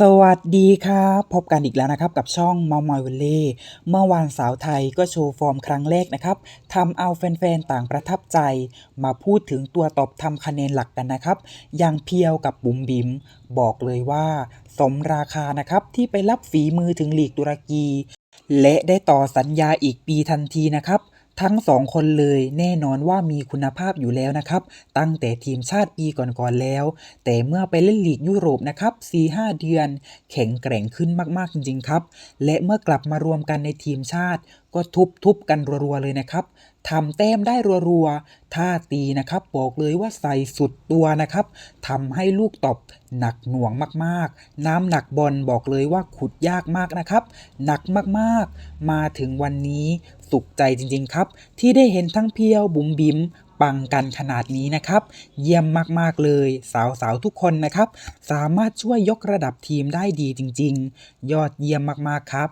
สวัสดีครับ พบกันอีกแล้วนะครับกับช่องเมามอยวลเล่เมื่อวานสาวไทยก็โชว์ฟอร์มครั้งแรกนะครับทำเอาแฟนๆต่างประทับใจ มาพูดถึงตัวตอบทำคะแนนหลักกันนะครับ อย่างเพียวกับบุ๋มบิมบอกเลยว่า สมราคานะครับที่ไปรับฝีมือถึงหลีกตุรกี และได้ต่อสัญญาอีกปีทันทีนะครับ ทั้งสองคนเลยแน่นอนว่ามีคุณภาพอยู่แล้วนะครับ ตั้งแต่ทีมชาติปีก่อนๆแล้ว แต่เมื่อไปเล่นลีกยุโรปนะครับ 4-5 เดือน แข็งแกร่งขึ้นมากๆจริงๆครับ และเมื่อกลับมารวมกันในทีมชาติ ก็ทุบๆกันรัวๆเลยนะครับทำแต้มได้รัวๆท่าตีนะครับ บอกเลยว่าใส่สุดตัวนะครับทำให้ลูกตบหนักหน่วงมากๆ น้ำหนักบอลบอกเลยว่าขุดยากมากนะครับ หนักมากๆ มาถึงวันนี้ สุขใจจริง ๆ ครับ ที่ได้เห็นทั้งเพียวบุ๋มบิมปังกันขนาดนี้นะครับ เยี่ยมมากๆเลย สาวๆทุกคนนะครับ สามารถช่วยยกระดับทีมได้ดีจริง ๆ ยอดเยี่ยมมากๆครับ